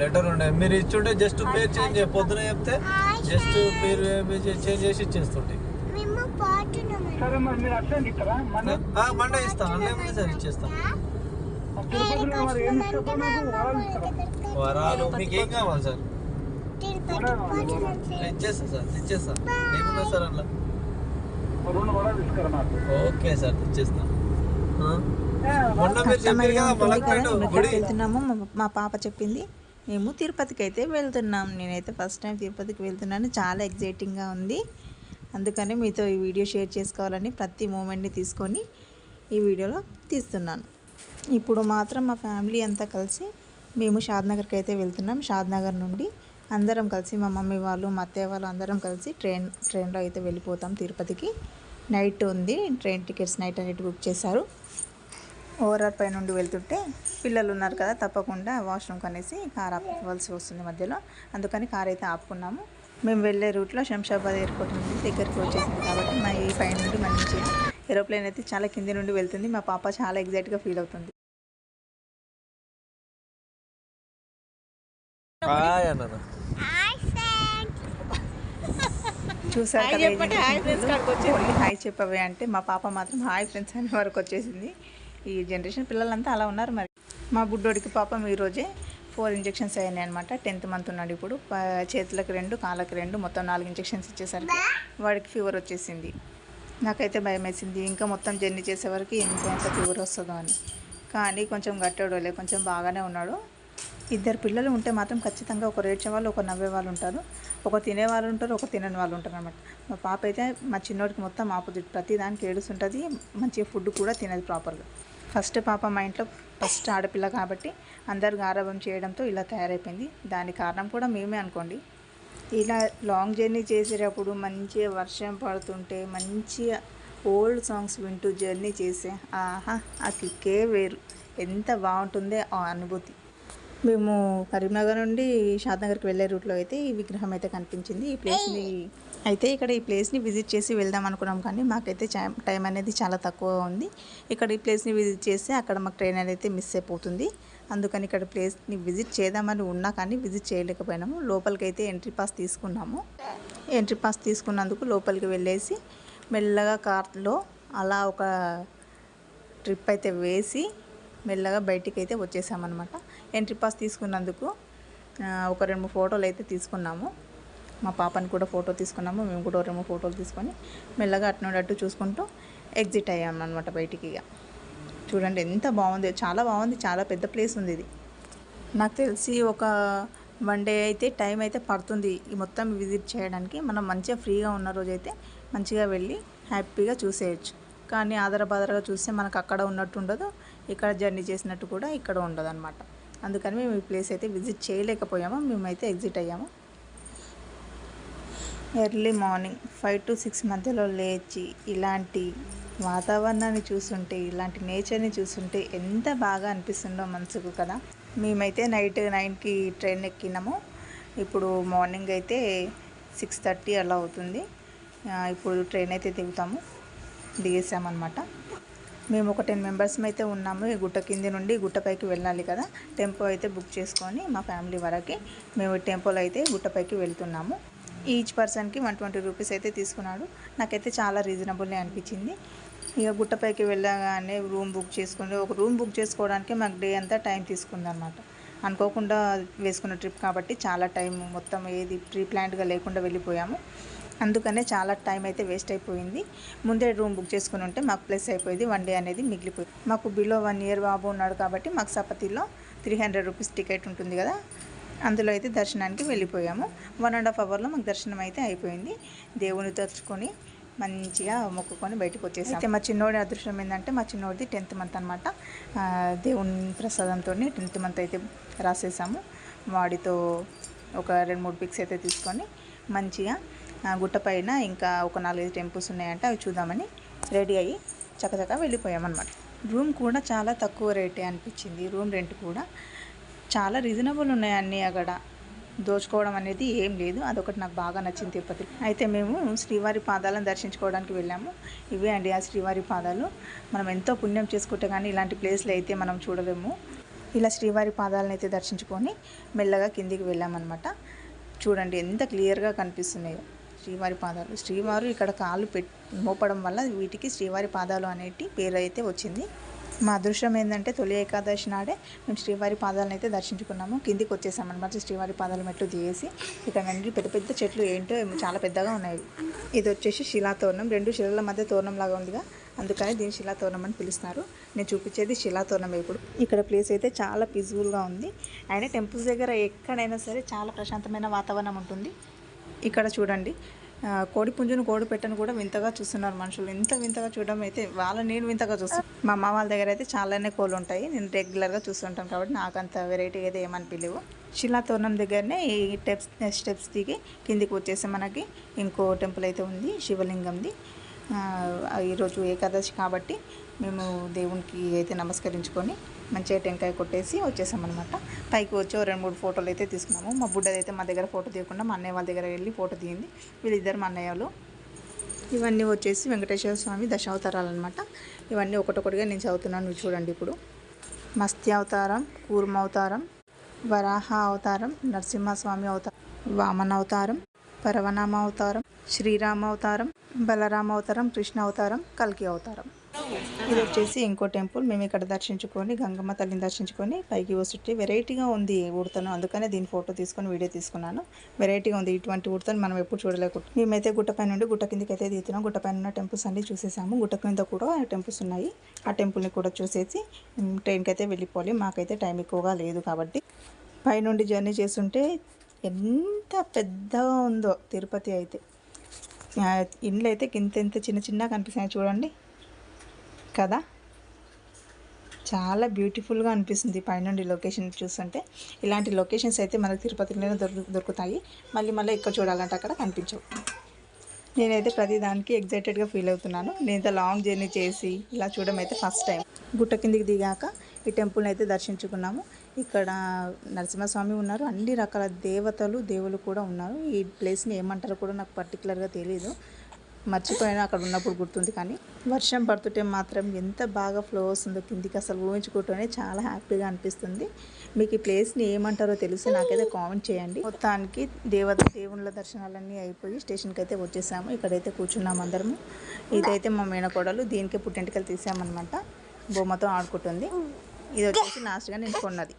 Letter ఉండే. మీరు ఇచ్చుంటే జస్ట్ పేరు చేంజ్ చేయ. పొద్దున చెప్తే జస్ట్ పేరు చేంజ్ చేసి ఇచ్చేస్తుంటే. మండే ఇస్తాను. సార్ ఇచ్చేస్తాను. నాకు వరాలు మీకు ఏం కావాలి సార్? పోతున్నాం సార్ ఇచ్చేస్తా సార్ ఇచ్చేస్తా. ఏమున్నా సార్ అట్లా ఓకే సార్ ఇచ్చేస్తా. ఎక్కడికి వెళ్తున్నాము. మా పాప చెప్పింది. మేము తిరుపతికి అయితే వెళ్తున్నాం. నేనైతే ఫస్ట్ టైం తిరుపతికి వెళ్తున్నాను. చాలా ఎగ్జైటింగ్గా ఉంది. అందుకని మీతో ఈ వీడియో షేర్ చేసుకోవాలని ప్రతి మూమెంట్ని తీసుకొని ఈ వీడియోలో తీస్తున్నాను. ఇప్పుడు మాత్రం మా ఫ్యామిలీ అంతా కలిసి మేము షాద్నగర్కి అయితే వెళ్తున్నాం. షాద్నగర్ నుండి అందరం కలిసి మా మమ్మీ వాళ్ళు మా అత్తయ్య వాళ్ళు అందరం కలిసి ట్రైన్ ట్రైన్లో అయితే వెళ్ళిపోతాం తిరుపతికి. నైట్ ఉంది. ట్రైన్ టికెట్స్ నైట్ అనేది బుక్ చేశారు. ఓవరాల్ పై నుండి వెళ్తుంటే పిల్లలు ఉన్నారు కదా తప్పకుండా వాష్రూమ్కి అనేసి కార్ ఆపవలసి వస్తుంది మధ్యలో. అందుకని కార్ అయితే ఆపుకున్నాము. మేము వెళ్ళే రూట్లో శంషాబాద్ ఎయిర్పోర్ట్ నుండి దగ్గరికి వచ్చేసింది కాబట్టి మా ఈ పై నుండి మంచిగా ఏరోప్లేన్ అయితే చాలా కింది నుండి వెళ్తుంది. మా పాప చాలా ఎగ్జైట్గా ఫీల్ అవుతుంది. హాయ్ అన్న హాయ్ ఫ్రెండ్స్. చూసారు హాయ్ చెప్పవే అంటే మా పాప మాత్రం హాయ్ ఫ్రెండ్స్ అనే వరకు వచ్చేసింది. ఈ జనరేషన్ పిల్లలంతా అలా ఉన్నారు మరి. మా బుడ్డోడికి పాపం ఈరోజే ఫోర్ ఇంజెక్షన్స్ అయినాయి అనమాట టెన్త్ మంత్ ఉన్నాడు ఇప్పుడు. చేతులకు రెండు కాళ్ళకి రెండు మొత్తం నాలుగు ఇంజెక్షన్స్ ఇచ్చేసరికి వాడికి ఫీవర్ వచ్చేసింది. నాకైతే భయం వేసింది ఇంకా మొత్తం జర్నీ చేసే వరకు ఇంకా ఎంత ఫీవర్ వస్తుందో అని. కానీ కొంచెం గట్టాడోలే కొంచెం బాగానే ఉన్నాడు. ఇద్దరు పిల్లలు ఉంటే మాత్రం ఖచ్చితంగా ఒక ఏడ్చే వాళ్ళు ఒక నవ్వే వాళ్ళు ఉంటారు. ఒక తినే వాళ్ళు ఉంటారు ఒక తినని వాళ్ళు ఉంటారు అనమాట మా పాప అయితే మా చిన్నోడికి మొత్తం ఆపోజిట్. ప్రతి దానికి ఏడుస్తుంటుంది. మంచిగా ఫుడ్ కూడా తినదు ప్రాపర్గా ఫస్ట్ పాప మా ఇంట్లో ఫస్ట్ ఆడపిల్ల కాబట్టి అందరు గారాబం చేయడంతో ఇలా తయారైపోయింది. దాని కారణం కూడా మేమే అనుకోండి. ఇలా లాంగ్ జర్నీ చేసేటప్పుడు మంచిగా వర్షం పడుతుంటే మంచిగా ఓల్డ్ సాంగ్స్ వింటూ జర్నీ చేసే ఆహా ఆ కిక్కే వేరు. ఎంత బాగుంటుందే ఆ అనుభూతి. మేము కరీంనగర్ నుండి షాద్నగర్కి వెళ్ళే రూట్లో అయితే ఈ విగ్రహం అయితే కనిపించింది. ఈ ప్లేస్ని అయితే ఇక్కడ ఈ ప్లేస్ని విజిట్ చేసి వెళ్దాం అనుకున్నాం కానీ మాకైతే టైం అనేది చాలా తక్కువ ఉంది. ఇక్కడ ఈ ప్లేస్ని విజిట్ చేస్తే అక్కడ మాకు ట్రైన్ అనేది మిస్ అయిపోతుంది. అందుకని ఇక్కడ ప్లేస్ని విజిట్ చేద్దామని ఉన్నా కానీ విజిట్ చేయలేకపోయినాము. లోపలికి అయితే ఎంట్రీ పాస్ తీసుకున్నాము. ఎంట్రీ పాస్ తీసుకున్నందుకు లోపలికి వెళ్ళేసి మెల్లగా కార్లో అలా ఒక ట్రిప్ అయితే వేసి మెల్లగా బయటికి అయితే వచ్చేసామన్నమాట. ఎంట్రీ పాస్ తీసుకున్నందుకు ఒక రెండు ఫోటోలు అయితే తీసుకున్నాము. మా పాపని కూడా ఫోటో తీసుకున్నాము మేము కూడా రెండు ఫోటోలు తీసుకొని మెల్లగా అటు చూసుకుంటూ ఎగ్జిట్ అయ్యాము అనమాట బయటికి ఇక. చూడండి ఎంత బాగుంది చాలా బాగుంది చాలా పెద్ద ప్లేస్ ఉంది ఇది. నాకు తెలిసి ఒక వన్ డే అయితే టైం అయితే పడుతుంది ఈ మొత్తం విజిట్ చేయడానికి. మనం మంచిగా ఫ్రీగా ఉన్న రోజైతే మంచిగా వెళ్ళి హ్యాపీగా చూసేయచ్చు. కానీ ఆధారపాదరగా చూస్తే మనకు అక్కడ ఉన్నట్టు ఉండదు ఇక్కడ జర్నీ చేసినట్టు కూడా ఇక్కడ ఉండదు అనమాట అందుకని మేము ఈ ప్లేస్ అయితే విజిట్ చేయలేకపోయాము మేమైతే ఎగ్జిట్ అయ్యాము. Early morning five to six మధ్యలో లేచి ఇలాంటి వాతావరణాన్ని చూస్తుంటే ఇలాంటి నేచర్ని చూస్తుంటే ఎంత బాగా అనిపిస్తుందో మనసుకు కదా. మేమైతే నైట్ నైన్కి ట్రైన్ ఎక్కినాము. ఇప్పుడు మార్నింగ్ అయితే సిక్స్ థర్టీ అలా అవుతుంది. ఇప్పుడు ట్రైన్ అయితే దిగుతాము. దిగేసామన్నమాట మేము ఒక టెన్ మెంబర్స్ అయితే ఉన్నాము. ఈ గుట్ట కింది నుండి గుట్టపైకి వెళ్ళాలి కదా. టెంపో అయితే బుక్ చేసుకొని మా ఫ్యామిలీ వరకు మేము టెంపోలో అయితే గుట్టపైకి వెళ్తున్నాము. ఈచ్ పర్సన్కి వన్ ట్వంటీ రూపీస్ అయితే తీసుకున్నాడు. నాకైతే చాలా రీజనబుల్నే అనిపించింది. ఇక గుట్టపైకి వెళ్ళగానే రూమ్ బుక్ చేసుకుని ఒక రూమ్ బుక్ చేసుకోవడానికి మాకు డే అంతా టైం తీసుకుంది అనమాట అనుకోకుండా వేసుకున్న ట్రిప్ కాబట్టి చాలా టైం మొత్తం ఏది ప్రీ ప్లాన్డ్గా లేకుండా వెళ్ళిపోయాము. అందుకనే చాలా టైం అయితే వేస్ట్ అయిపోయింది. ముందే రూమ్ బుక్ చేసుకుని ఉంటే మాకు ప్లస్ అయిపోయింది. వన్ డే అనేది మిగిలిపోయింది. మాకు బిలో వన్ ఇయర్ బాబు ఉన్నాడు కాబట్టి మాకు సపతిలో త్రీ హండ్రెడ్ రూపీస్ టికెట్ ఉంటుంది కదా అందులో అయితే దర్శనానికి వెళ్ళిపోయాము. వన్ అండ్ హాఫ్ అవర్లో మాకు దర్శనం అయితే అయిపోయింది. దేవుని తలుచుకొని మంచిగా మొక్కుకొని బయటకు వచ్చేసాం. అయితే మా చిన్నోడి అదృష్టం ఏంటంటే మా చిన్నోడిది టెన్త్ మంత్ అనమాట దేవుని ప్రసాదంతో టెన్త్ మంత్ అయితే రాసేసాము. వాడితో ఒక రెండు మూడు పిక్స్ అయితే తీసుకొని మంచిగా గుట్టపైన ఇంకా ఒక నాలుగైదు టెంపుల్స్ ఉన్నాయంటే అవి చూద్దామని రెడీ అయ్యి చకచకా వెళ్ళిపోయామన్నమాట. రూమ్ కూడా చాలా తక్కువ రేటే అనిపించింది. రూమ్ రెంట్ కూడా చాలా రీజనబుల్ ఉన్నాయి అన్నీ అక్కడ. దోచుకోవడం అనేది ఏం లేదు. అదొకటి నాకు బాగా నచ్చింది తిరుపతి. అయితే మేము శ్రీవారి పాదాలను దర్శించుకోవడానికి వెళ్ళాము. ఇవే అండి ఆ శ్రీవారి పాదాలు. మనం ఎంతో పుణ్యం చేసుకుంటే కానీ ఇలాంటి ప్లేస్లు అయితే మనం చూడలేము. ఇలా శ్రీవారి పాదాలను అయితే దర్శించుకొని మెల్లగా కిందికి వెళ్ళామన్నమాట. చూడండి ఎంత క్లియర్గా కనిపిస్తున్నాయో శ్రీవారి పాదాలు. శ్రీవారు ఇక్కడ కాళ్ళు పెట్ మోపడం వల్ల వీటికి శ్రీవారి పాదాలు అనేటి పేరు అయితే వచ్చింది. మా అదృష్టం ఏంటంటే తొలి ఏకాదశి నాడే మేము శ్రీవారి పాదాలను అయితే దర్శించుకున్నాము. కిందికి వచ్చేసాం అనమాట శ్రీవారి పాదాల మెట్లు దిగేసి ఇక్కడ వెంటనే పెద్ద పెద్ద చెట్లు ఏంటో చాలా పెద్దగా ఉన్నాయి. ఇది వచ్చేసి శిలాతోరణం. రెండు శిలల మధ్య తోరణం లాగా ఉందిగా. అందుకని దీన్ని శిలాతోరణం అని పిలుస్తారు. నేను చూపించేది శిలాతోరణం ఇప్పుడు. ఇక్కడ ప్లేస్ అయితే చాలా పీస్ఫుల్గా ఉంది. అయినా టెంపుల్స్ దగ్గర ఎక్కడైనా సరే చాలా ప్రశాంతమైన వాతావరణం ఉంటుంది. ఇక్కడ చూడండి. కోడి పుంజును కోడి పెట్టను కూడా వింతగా చూస్తున్నారు మనుషులు. ఇంత వింతగా చూడడం అయితే వాళ్ళ నేను వింతగా చూస్తాను మా అమ్మ వాళ్ళ దగ్గర అయితే చాలానే కోళ్ళు ఉంటాయి. నేను రెగ్యులర్గా చూస్తుంటాను కాబట్టి నాకు అంత వెరైటీ అయితే ఏమనిపించలేవు శిలాతోరణం దగ్గరనే ఈ స్టెప్స్ స్టెప్స్ దిగి కిందికి వచ్చేసి మనకి ఇంకో టెంపుల్ అయితే ఉంది శివలింగంది. ఈరోజు ఏకాదశి కాబట్టి మేము దేవునికి అయితే నమస్కరించుకొని మంచిగా టెంకాయ కొట్టేసి వచ్చేసామన్నమాట. పైకి వచ్చి రెండు మూడు ఫోటోలు అయితే తీసుకున్నాము. మా బుడ్డది అయితే మా దగ్గర ఫోటో తీయకుండా మా అన్నయ్య వాళ్ళ దగ్గర వెళ్ళి ఫోటో తీయింది వీళ్ళిద్దరు మా అన్నయ్యలు. ఇవన్నీ వచ్చేసి వెంకటేశ్వర స్వామి దశావతారాలు అనమాట ఇవన్నీ ఒకటొకటిగా నేను చదువుతున్నాను చూడండి ఇప్పుడు. మస్తి అవతారం కూర్మ అవతారం వరాహ అవతారం నరసింహస్వామి అవతారం వామన అవతారం పరవనామ అవతారం శ్రీరామ అవతారం బలరామ అవతారం కృష్ణ అవతారం కల్కి అవతారం. ఇది వచ్చేసి ఇంకో టెంపుల్. మేము ఇక్కడ దర్శించుకొని గంగమ్మ తల్లిని దర్శించుకొని పైకి వస్తుంటే వెరైటీగా ఉంది ఉడతను. అందుకనే దీని ఫోటో తీసుకొని వీడియో తీసుకున్నాను. వెరైటీగా ఉంది ఇటువంటి ఉడతను మనం ఎప్పుడు చూడలేకుండా మేమైతే గుట్టపై నుండి గుట్ట కిందకి అయితే దిగుతున్నాం. గుట్టపైన ఉన్న టెంపుల్స్ అన్ని చూసేసాము. గుట్ట కింద కూడా టెంపుల్స్ ఉన్నాయి. ఆ టెంపుల్ని కూడా చూసేసి ట్రైన్కి అయితే వెళ్ళిపోవాలి. మాకైతే టైం ఎక్కువగా లేదు కాబట్టి. పైనుండి జర్నీ చేస్తుంటే ఎంత పెద్దగా ఉందో తిరుపతి అయితే. ఇండ్లు అయితే ఇంత ఎంత చిన్న చిన్నగా కనిపిస్తున్నాయి చూడండి. కదా? చాలా బ్యూటిఫుల్గా అనిపిస్తుంది పైనుండి లొకేషన్ చూస్తుంటే. ఇలాంటి లొకేషన్స్ అయితే మనకు తిరుపతిలోనే దొరు దొరుకుతాయి. మళ్ళీ మళ్ళీ ఇక్కడ చూడాలంటే అక్కడ కనిపించవు. నేనైతే ప్రతి దానికి ఎగ్జైటెడ్గా ఫీల్ అవుతున్నాను. నేను ఇంత లాంగ్ జర్నీ చేసి ఇలా చూడడం అయితే ఫస్ట్ టైం గుట్ట కిందికి దిగాక ఈ టెంపుల్ని అయితే దర్శించుకున్నాము. ఇక్కడ నరసింహస్వామి ఉన్నారు. అన్ని రకాల దేవతలు దేవులు కూడా ఉన్నారు. ఈ ప్లేస్ని ఏమంటారో కూడా నాకు పర్టికులర్గా తెలియదు మర్చిపోయినా అక్కడ ఉన్నప్పుడు గుర్తుంది కానీ వర్షం పడుతుంటే మాత్రం ఎంత బాగా ఫ్లో వస్తుందో కిందికి అసలు ఊహించుకుంటూనే చాలా హ్యాపీగా అనిపిస్తుంది. మీకు ఈ ప్లేస్ని ఏమంటారో తెలిసి నాకైతే కామెంట్ చేయండి. మొత్తానికి దేవత దేవుళ్ళ దర్శనాలన్నీ అయిపోయి స్టేషన్కి అయితే వచ్చేసాము. ఇక్కడైతే కూర్చున్నాము అందరము. ఇదైతే మా మేనకోడలు దీనికే పుట్టింటికలు తీసామన్నమాట. బొమ్మతో ఆడుకుంటుంది. ఇది వచ్చేసి లాస్ట్గా నేను కొన్నది.